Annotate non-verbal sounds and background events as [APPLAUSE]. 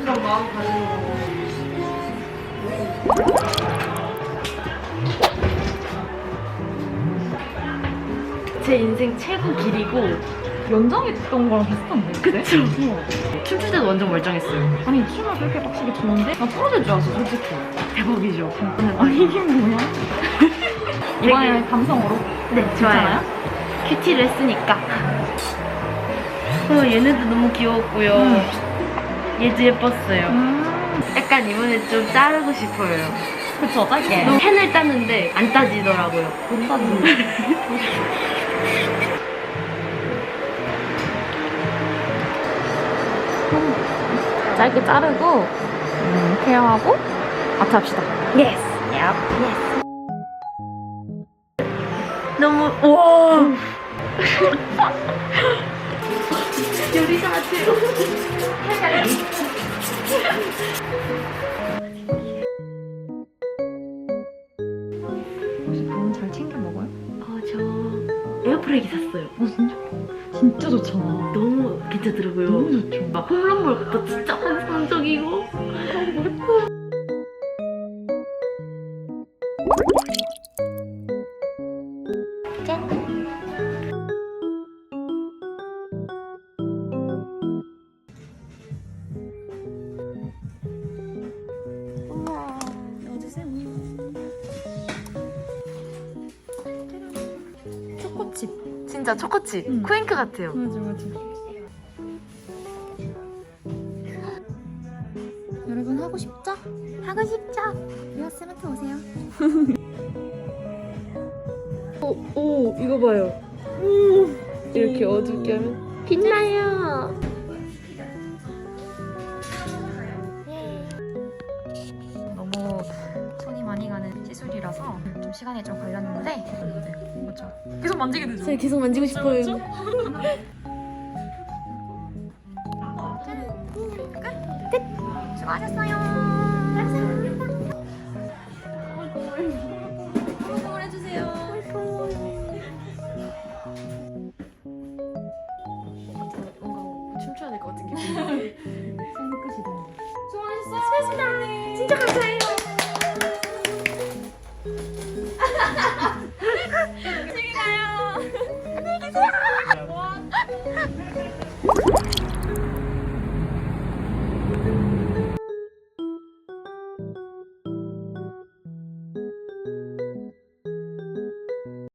그런 마음 가지는 거. 제 인생 최고 길이고 연장했던 거랑 비슷한데? 그쵸? 춤출 때도 완전 멀쩡했어요. 아니 춤을 그렇게 빡시게 추는데 나 풀어줄 줄 알았어 솔직히 대박이죠. 아니 이게 뭐야? [LAUGHS] 이번에는 감성으로 네, 괜찮아요? 큐티를 했으니까. 어, 얘네도 너무 귀여웠고요. 음. 얘도 예뻤어요. 음 약간 이번에 좀 자르고 싶어요. 그쵸 짧게 너무 펜을 땄는데 안 따지더라고요. 못하지 [LAUGHS] 짧게 자르고 음, 케어하고 아트 합시다 예스. 얍. 예스. 너무 와. [LAUGHS] [LAUGHS] 요리사 같아요. 혹시 밥은 잘 챙겨 먹어요? 어, 저 에어프라이기 샀어요. 어 진짜? 진짜 좋잖아 너무 괜찮더라고요. 너무 좋죠 막 홈런볼부터 진짜 환상적이고 초 진짜 초코치 응. 쿠잉크 같아요. 맞아 맞아 여러분 하고 싶죠? 하고 싶죠? 유아쌤한테 오세요 오, [LAUGHS] 오 이거 봐요. 이렇게 어둡게 하면 빛나요. 하는 기술이라서 좀 시간이 좀 걸렸는데 그렇죠. 계속 만지게 되죠. 제가 계속 만지고 싶어요 맞죠? 끝! 수고하셨어요 네. 네. 진짜 감사해. 진짜 감사해. 안녕히 가요. 안녕히 계세요.